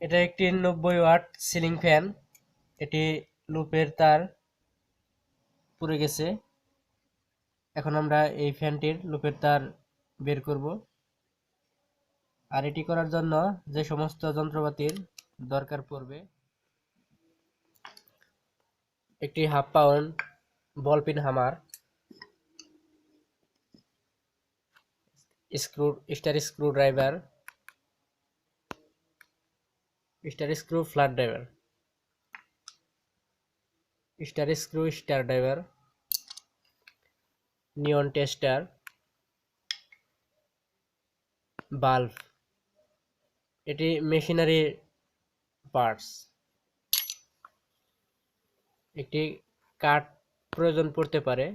এটা একটি নব্বই ওয়াট সিলিং ফ্যান। এটি লুপের তার পুড়ে গেছে। এখন আমরা এই ফ্যানটির লুপের তার বের করব। আর এটি করার জন্য যে সমস্ত যন্ত্রপাতির দরকার পড়বে, একটি half pound ball peen hammer, screw, star screw driver star screw flat driver star screw star driver neon tester bulb এটি মেশিনারি পার্টস একটি কাঠ প্রয়োজন পড়তে পারে।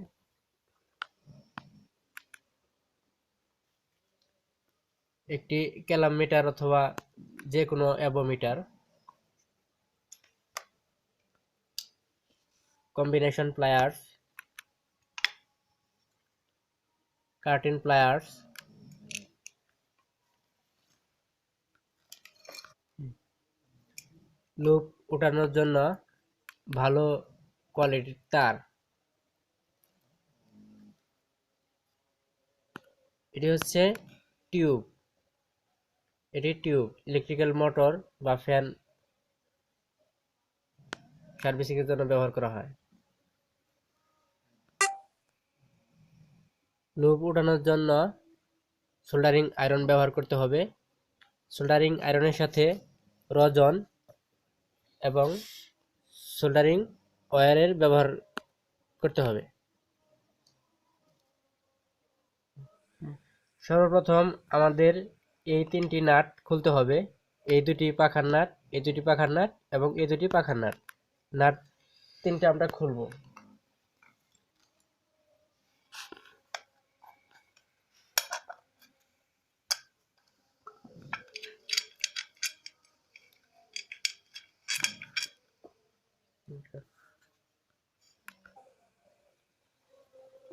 একটি ক্যালামিটার অথবা যে কোনো avometer. Combination pliers cutting pliers loop ওঠানোর জন্য ভালো কোয়ালিটির তার। এটি হচ্ছে টিউব এটি টিউব, ইলেকট্রিক্যাল মোটর বা ফ্যান সার্ভিসিং এর জন্য ব্যবহার করা হয়। লুপ উঠানোর জন্য সোল্ডারিং আয়রন ব্যবহার করতে হবে। সোল্ডারিং আয়রনের সাথে রজন এবং সোল্ডারিং ওয়ারের ব্যবহার করতে হবে। সর্বপ্রথম আমাদের এই তিনটি নাট খুলতে হবে। এই দুটি পাখার নাট, এই দুটি পাখার নাট এবং এই দুটি পাখার নাট। নাট তিনটা আমরা খুলব।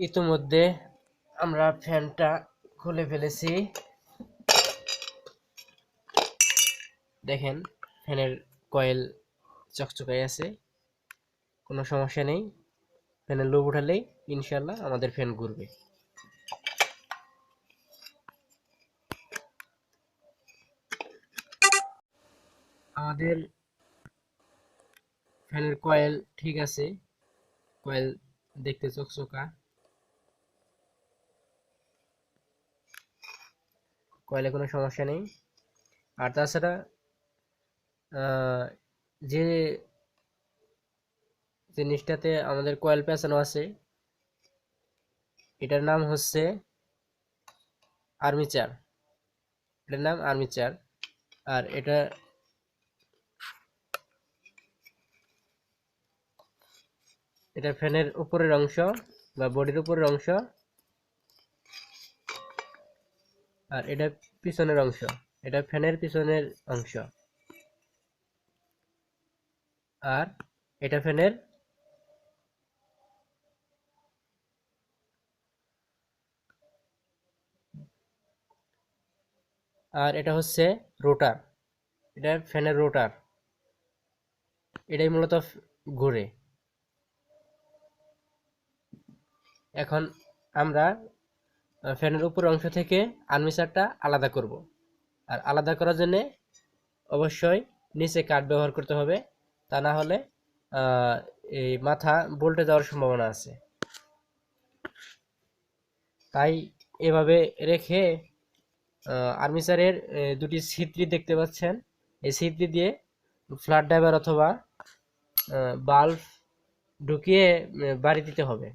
ইতিমধ্যে আমরা ফ্যানটা খুলে ফেলেছি। দেখেন, ফ্যানের কয়েল চকচকাই আছে, কোনো সমস্যা নেই। ফ্যানের লোভ উঠালেই ইনশাল্লাহ আমাদের ফ্যান ঘুরবে। আমাদের ফ্যানের কয়েল ঠিক আছে, কয়েল দেখতে চকচকা। কয়েলে কোনো সমস্যা নেই। আর তাছাড়া যে জিনিসটাতে আমাদের কয়েল পেঁচানো আছে, এটার নাম হচ্ছে আর্মিচার এটার নাম আর্মিচার আর এটা এটা ফ্যানের উপরের অংশ বা বডির উপরের অংশ। আর এটা পিছনের অংশ। এটা ফ্যানের পিছনের অংশ। আর এটা ফ্যানের আর এটা হচ্ছে রোটার। এটা ফ্যানের রোটার। এটাই মূলত ঘুরে। এখন আমরা ফ্যানের উপর অংশ থেকে আর্মিচারটা আলাদা করব। আর আলাদা করার জন্য অবশ্যই নিচে কাঠ ব্যবহার করতে হবে। তা না হলে এই মাথা বল্টে যাওয়ার সম্ভাবনা আছে। তাই এভাবে রেখে আর্মিচারের দুটি ছিদ্রি দেখতে পাচ্ছেন। এই ছিদ্রি দিয়ে ফ্ল্যাট ড্রাইভার অথবা বাল্ব ঢুকিয়ে বাড়ি দিতে হবে।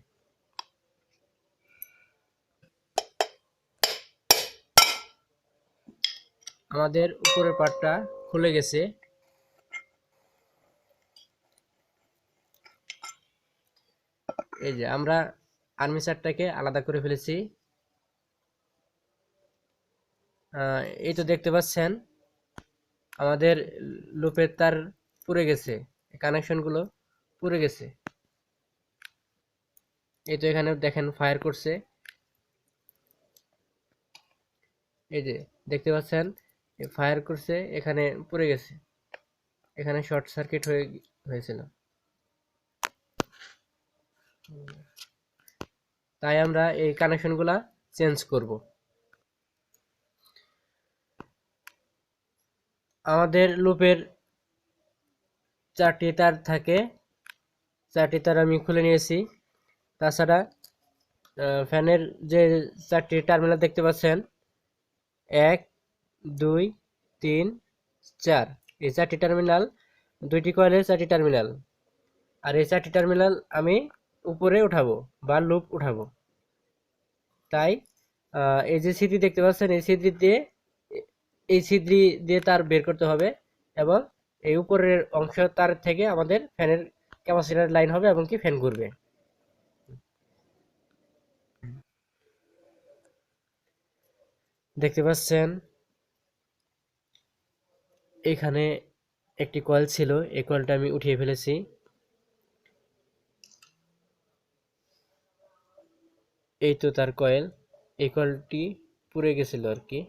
আমাদের উপরের পার্টটা খুলে গেছে। এই যে আমরা আর্মি চারটাকে আলাদা করে ফেলেছি। এই তো দেখতে পাচ্ছেন, আমাদের লুপের তার পুড়ে গেছে কানেকশনগুলো পুড়ে গেছে। এই তো এখানে দেখেন ফায়ার করছে। এই যে দেখতে পাচ্ছেন ফায়ার করছে, এখানে পুড়ে গেছে। এখানে শর্ট সার্কিট হয়ে হয়েছিল তাই আমরা এই কানেকশনগুলা চেঞ্জ করব। আমাদের লুপের চারটি তার থাকে। চারটি তার আমি খুলে নিয়েছি। তাছাড়া ফ্যানের যে চারটি টার্মিনাল দেখতে পাচ্ছেন, এক, দুই, তিন, চার। এই চারটি টার্মিনাল দুইটি কয়েলের চারটি টার্মিনাল আর এই চারটি টার্মিনাল আমি উপরে উঠাবো বা লুপ উঠাবো। তাই এই যে ছিদ্রি দেখতে পাচ্ছেন, এই ছিদ্রি দিয়ে, এই ছিদ্রি দিয়ে তার বের করতে হবে এবং এই উপরের অংশ তার থেকে আমাদের ফ্যানের ক্যাপাসিটার লাইন হবে এবং কি ফ্যান ঘুরবে। দেখতে পাচ্ছেন, এখানে একটি কয়েল ছিল, এই কয়েলটা আমি উঠিয়ে ফেলেছি। এই তো তার কয়েল। এই কয়েলটি পুড়ে গেছিল আর কি।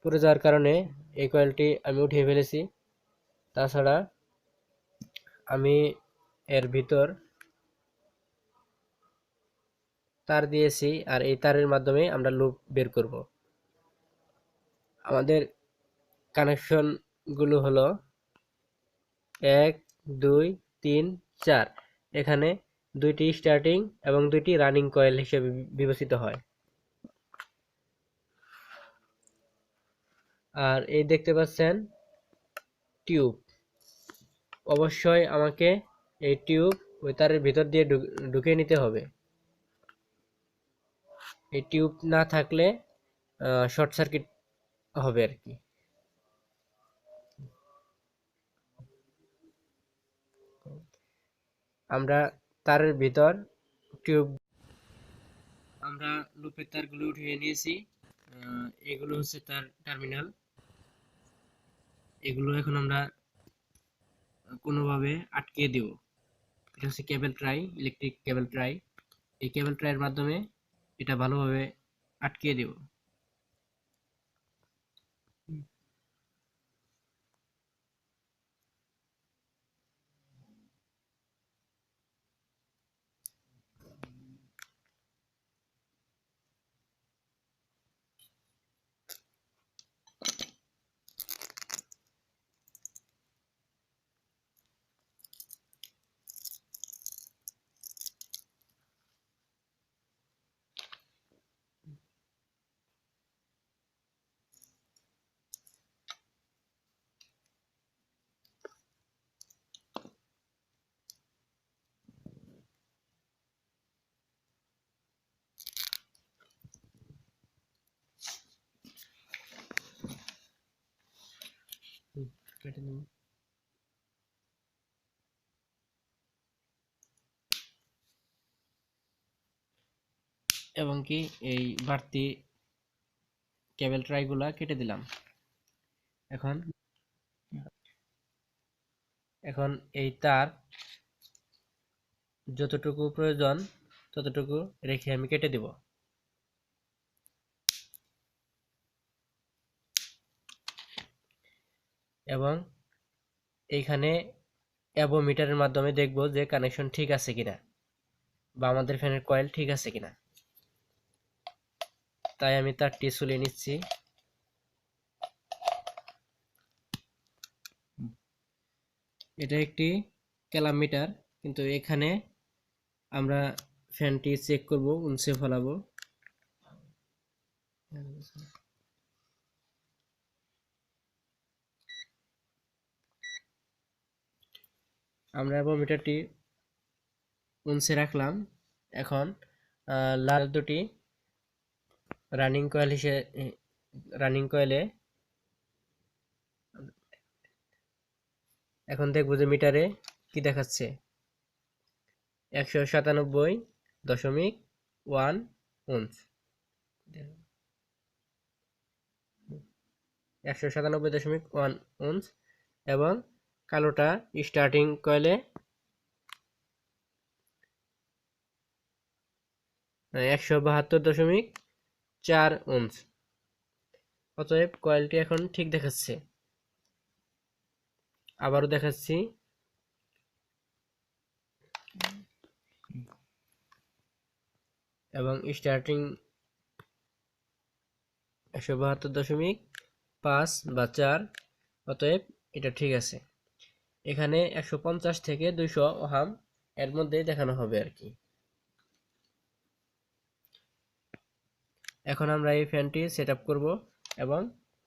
পুড়ে যাওয়ার কারণে এই কয়েলটি আমি উঠিয়ে ফেলেছি। তাছাড়া আমি এর ভিতর তার দিয়েছি আর এই তারের মাধ্যমে আমরা লুপ বের করব। আমাদের কানেকশনগুলো হলো এক, দুই, তিন, চার। এখানে দুইটি স্টার্টিং এবং দুইটি রানিং কয়েল হিসেবে বিবেচিত হয়। আর এই দেখতে পাচ্ছেন টিউব অবশ্যই আমাকে এই টিউব ওই ভিতর দিয়ে ঢুক- ঢুকিয়ে নিতে হবে। এই টিউব না থাকলে শর্ট সার্কিট হবে আর কি। আমরা তারের ভিতর টিউব। আমরা লুপের তারগুলো উঠিয়ে নিয়েছি। এগুলো হচ্ছে তার টার্মিনাল। এগুলো এখন আমরা কোনোভাবে আটকে দেব। এটা হচ্ছে cable tie, electric cable tie. এই কেবল ট্রাইয়ের মাধ্যমে এটা ভালোভাবে আটকে দেব। কেটে নেব এবং কি এই বাড়তি কেবল ট্রাইগুলা কেটে দিলাম। এখন এখন এই তার যতটুকু প্রয়োজন ততটুকু রেখে আমি কেটে দেব। এবং এইখানে অ্যাবোমিটারের মাধ্যমে দেখব যে কানেকশন ঠিক আছে কিনা বা আমাদের ফ্যানের কয়েল ঠিক আছে কিনা। তাই আমি তারটি চলে নিচ্ছি। এটা একটি ক্যালামিটার, কিন্তু এখানে আমরা ফ্যানটি চেক করব, উনসে ফলাবো। আমরা মিটারটি উনসে রাখলাম। এখন লাল দুটি রানিং কয়েল হিসেবে রানিং কয়েলে এখন দেখব যে মিটারে কি দেখাচ্ছে। একশো সাতানব্বই দশমিক ওয়ান উন্স। একশো সাতানব্বই দশমিক ওয়ান উন্স এবং কালোটা স্টার্টিং কয়েলে একশো বাহাত্তর দশমিক চার উন্স অতএব কয়েলটি এখন ঠিক দেখাচ্ছে। আবারও দেখাচ্ছি। এবং স্টার্টিং একশো বাহাত্তর দশমিক পাঁচ বা চার, অতএব এটা ঠিক আছে। এখানে একশো পঞ্চাশ থেকে দুইশো ওহাম এর মধ্যে দেখানো হবে আর কি। এখন আমরা এই ফ্যানটি সেট আপ করব এবং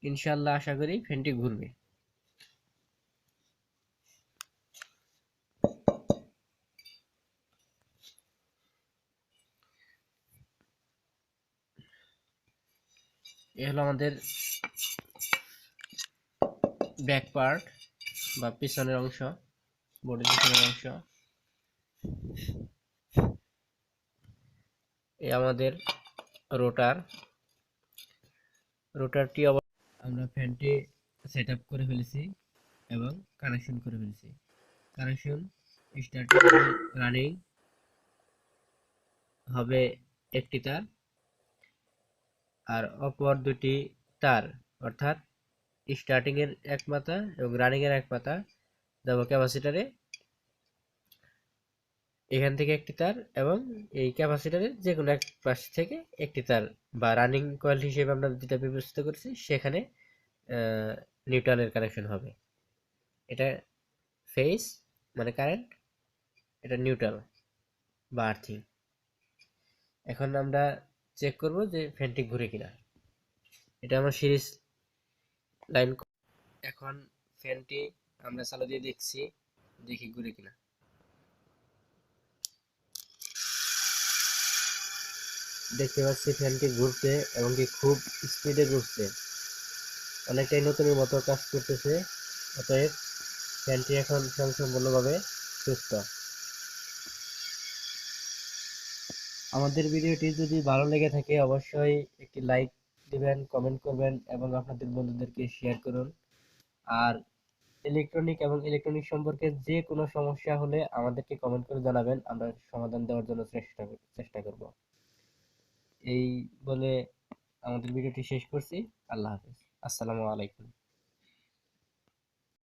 ইনশাল্লাহ আশা করি ফ্যানটি ঘুরবে। এ হলো আমাদের ব্যাক পার্ট বা পিছনের অংশ বডির পিছনের অংশ। এ আমাদের রোটার রোটারটি আমরা ফ্যানটি সেট আপ করে ফেলেছি এবং কানেকশন করে ফেলেছি। কানেকশন স্টার্টিং রানিং হবে একটি তার, আর অপর দুটি তার, অর্থাৎ স্টার্টিং এর এক পাতা এবং রানিং এর এক পাতা দেবো ক্যাপাসিটারে এখান থেকে একটি তার এবং এই ক্যাপাসিটারে যে কোনো এক পাশ থেকে একটি তার বা রানিং কয়েল হিসেবে আমরা যেটা বিবেচিত করছি, সেখানে নিউট্রালের কানেকশন হবে। এটা ফেস মানে কারেন্ট এটা নিউট্রাল বা আর্থিং এখন আমরা চেক করব যে ফ্যানটি ঘুরে কিনা। এটা আমার সিরিজ লাইন এখন ফ্যানটি আমরা চালু দিয়ে দেখছি, দেখি ঘুরে কিনা। দেখতে পাচ্ছি ফ্যানটি ঘুরছে এবং কি খুব স্পিডে ঘুরছে। অনেকটাই নতুনের মতো কাজ করতেছে, অতএব ফ্যানটি এখন সম্পূর্ণভাবে সুস্থ। আমাদের ভিডিওটি যদি ভালো লেগে থাকে, অবশ্যই একটি লাইক দিবেন কমেন্ট করবেন এবং আপনাদের বন্ধুদেরকে শেয়ার করুন। আর ইলেকট্রনিক এবং ইলেকট্রনিক সম্পর্কে যে কোনো সমস্যা হলে আমাদেরকে কমেন্ট করে জানাবেন, আমরা সমাধান দেওয়ার জন্য চেষ্টা চেষ্টা করব। এই বলে আমাদের ভিডিওটি শেষ করছি। আল্লাহ হাফিজ। আসসালামু আলাইকুম।